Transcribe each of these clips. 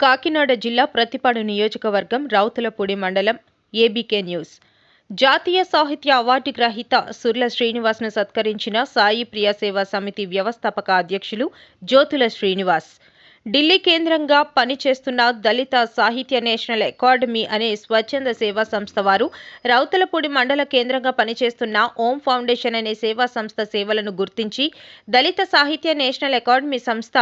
కాకినాడ జిల్లా ప్రతిపాడు నియోజకవర్గం రౌతులపూడి మండలం ఏబీకే న్యూస్ జాతీయ సాహిత్య అవార్డు గ్రహీత సుర్ల శ్రీనివాస్ను సత్కరించిన సాయి ప్రియ సేవా సమితి వ్యవస్థాపక అధ్యక్షులు జ్యోతుల శ్రీనివాస్. ఢిల్లీ కేంద్రంగా పనిచేస్తున్న దళిత సాహిత్య నేషనల్ అకాడమీ అనే స్వచ్ఛంద సేవా సంస్థ వారు రౌతలపూడి మండల కేంద్రంగా పనిచేస్తున్న ఓం ఫౌండేషన్ అనే సేవా సంస్థ సేవలను గుర్తించి దళిత సాహిత్య నేషనల్ అకాడమీ సంస్థ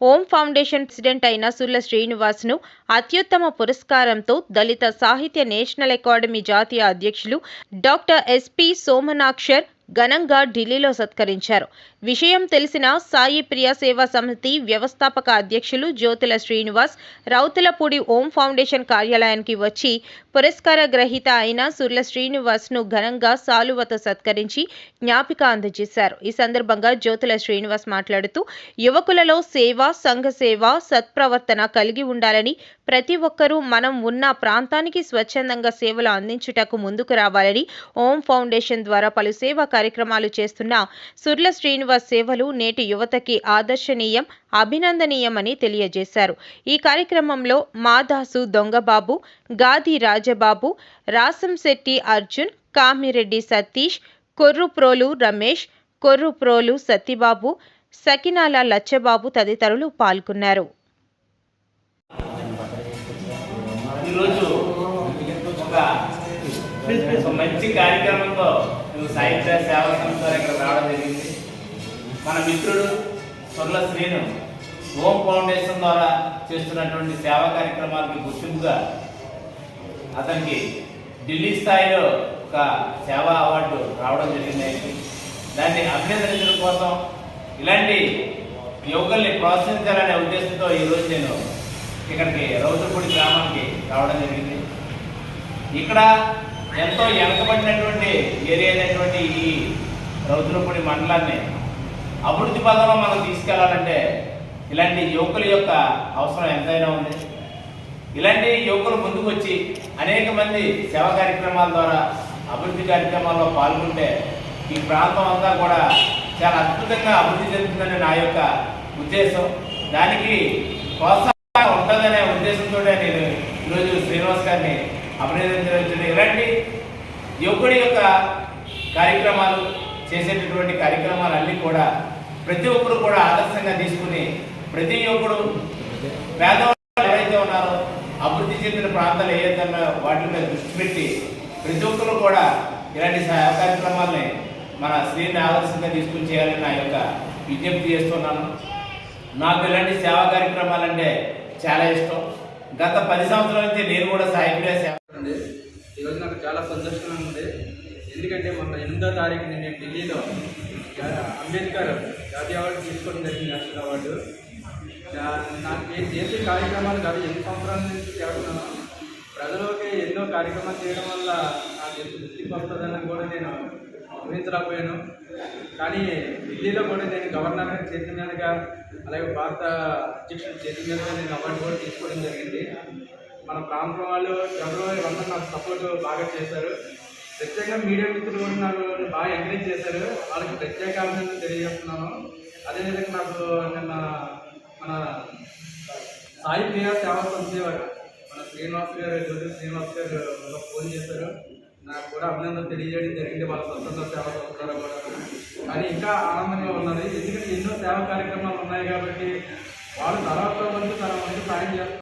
ఓం ఫౌండేషన్ ప్రెసిడెంట్ అయిన సుర్ల శ్రీనివాస్ను అత్యుత్తమ పురస్కారంతో దళిత సాహిత్య నేషనల్ అకాడమీ జాతీయ అధ్యక్షులు డాక్టర్ ఎస్పి సోమనాక్షర్ ఘనంగా ఢిల్లీలో సత్కరించారు. విషయం తెలిసిన సాయి ప్రియ సేవా సమితి వ్యవస్థాపక అధ్యక్షులు జ్యోతుల శ్రీనివాస్ రౌతులపూడి ఓం ఫౌండేషన్ కార్యాలయానికి వచ్చి పురస్కార గ్రహీత అయిన సుర్ల శ్రీనివాస్ను ఘనంగా సాలువతో సత్కరించి జ్ఞాపిక అందజేశారు. ఈ సందర్భంగా జ్యోతుల శ్రీనివాస్ మాట్లాడుతూ యువకులలో సేవ సంఘ సేవ సత్ప్రవర్తన కలిగి ఉండాలని ప్రతి ఒక్కరూ మనం ఉన్న ప్రాంతానికి స్వచ్ఛందంగా సేవలు అందించుటకు ముందుకు రావాలని ఓం ఫౌండేషన్ ద్వారా పలు సేవా కార్యక్రమాలు చేస్తున్న సుర్ల శ్రీనివాస్ సేవలు నేటి యువతకి ఆదర్శనీయం అభినందనీయమని తెలియజేశారు. ఈ కార్యక్రమంలో మాదాసు దొంగబాబు గాది రాజబాబు రాసంశెట్టి అర్జున్ కామిరెడ్డి సతీష్ కొర్రుప్రోలు రమేష్ కొర్రుప్రోలు సత్తిబాబు సకినాల లచ్చబాబు తదితరులు పాల్గొన్నారు. ఈరోజు ఒక మంచి కార్యక్రమం సాహిత్య సేవా సంస్థ ఇక్కడ రావడం జరిగింది. మన మిత్రుడు సొర్ల శ్రీను హోమ్ ఫౌండేషన్ ద్వారా చేస్తున్నటువంటి సేవా కార్యక్రమాలకు గుర్తింపుగా అతనికి ఢిల్లీ స్థాయిలో ఒక సేవా అవార్డు రావడం జరిగింది. దాన్ని అభినందించడం కోసం ఇలాంటి యువకుల్ని ప్రోత్సహించాలనే ఉద్దేశంతో ఈరోజు నేను ఇక్కడికి రౌతుపూడి గ్రామానికి రావడం జరిగింది. ఇక్కడ ఎంతో వెనకబడినటువంటి ఏరియా అయినటువంటి ఈ రౌతులపూడి మండలాన్ని అభివృద్ధి పదంలో మనం తీసుకెళ్ళాలంటే ఇలాంటి యువకుల యొక్క అవసరం ఎంతైనా ఉంది. ఇలాంటి యువకులు ముందుకు వచ్చి అనేక మంది సేవా కార్యక్రమాల ద్వారా అభివృద్ధి కార్యక్రమాల్లో పాల్గొంటే ఈ ప్రాంతం అంతా కూడా చాలా అద్భుతంగా అభివృద్ధి చెందుతుందని నా యొక్క ఉద్దేశం. దానికి ప్రోత్సాహం ఉంటుందనే ఉద్దేశంతో నేను ఈరోజు శ్రీనివాస్ గారిని అభినందించడం ఇలాంటి యువకుడి యొక్క కార్యక్రమాలు చేసేటటువంటి కార్యక్రమాలన్నీ కూడా ప్రతి ఒక్కరు కూడా ఆదర్శంగా తీసుకుని ప్రతి యువకుడు పేదవాళ్ళు ఎవరైతే ఉన్నారో అభివృద్ధి చెందిన ప్రాంతాలు ఏదైనా వాటి మీద దృష్టి పెట్టి ప్రతి ఒక్కరు కూడా ఇలాంటి కార్యక్రమాలని మన స్త్రీని ఆదర్శంగా తీసుకుని చేయాలని నా యొక్క విజ్ఞప్తి చేస్తున్నాను. నాకు ఇలాంటి సేవా కార్యక్రమాలంటే చాలా ఇష్టం. గత పది సంవత్సరాల నుంచి నేను కూడా సాయకుడే సేవ ఈరోజు నాకు చాలా సంతోషంగా ఉంది. ఎందుకంటే మొన్న ఎనిమిదో తారీఖు నేను ఢిల్లీలో అంబేద్కర్ జాతీయ అవార్డు తీసుకోవడం జరిగింది నేషనల్ అవార్డు. నాకు నేను చేసే కార్యక్రమాలు కాదు ఎన్ని సంవత్సరాల నుంచి చేస్తున్నాను ప్రజలకి ఎన్నో కార్యక్రమాలు చేయడం వల్ల నాకు ఎంత గుర్తింపు వస్తుందని కూడా నేను ఊహించలేకపోయాను కానీ ఢిల్లీలో కూడా నేను గవర్నర్ గారి అలాగే భారత అధ్యక్షుడు చేతి నేను అవార్డు కూడా తీసుకోవడం జరిగింది. మన ప్రాంతం వాళ్ళు ఎవరో ఎవరన్నా నాకు సపోర్ట్ బాగా చేశారు. ప్రత్యేకంగా మీడియా మిత్రులు కూడా నాకు బాగా ఎంకరేజ్ చేశారు. వాళ్ళకి ప్రత్యేక అభినందనలు తెలియజేస్తున్నాను. అదేవిధంగా నాకు నిన్న మన సాయి క్రియా సేవా సంస్థ మన శ్రీనివాస్ గారు జ్యోతి శ్రీనివాస్ గారు ఫోన్ చేశారు. నాకు కూడా అభినందనలు తెలియజేయడం జరిగింది. వాళ్ళ సొంతంగా సేవ చేస్తారో కూడా. కానీ ఇంకా ఆనందంగా ఉన్నది. ఎందుకంటే ఎన్నో సేవా కార్యక్రమాలు ఉన్నాయి కాబట్టి వాళ్ళు తర్వాత మంది తన మంది సాయం చేస్తారు.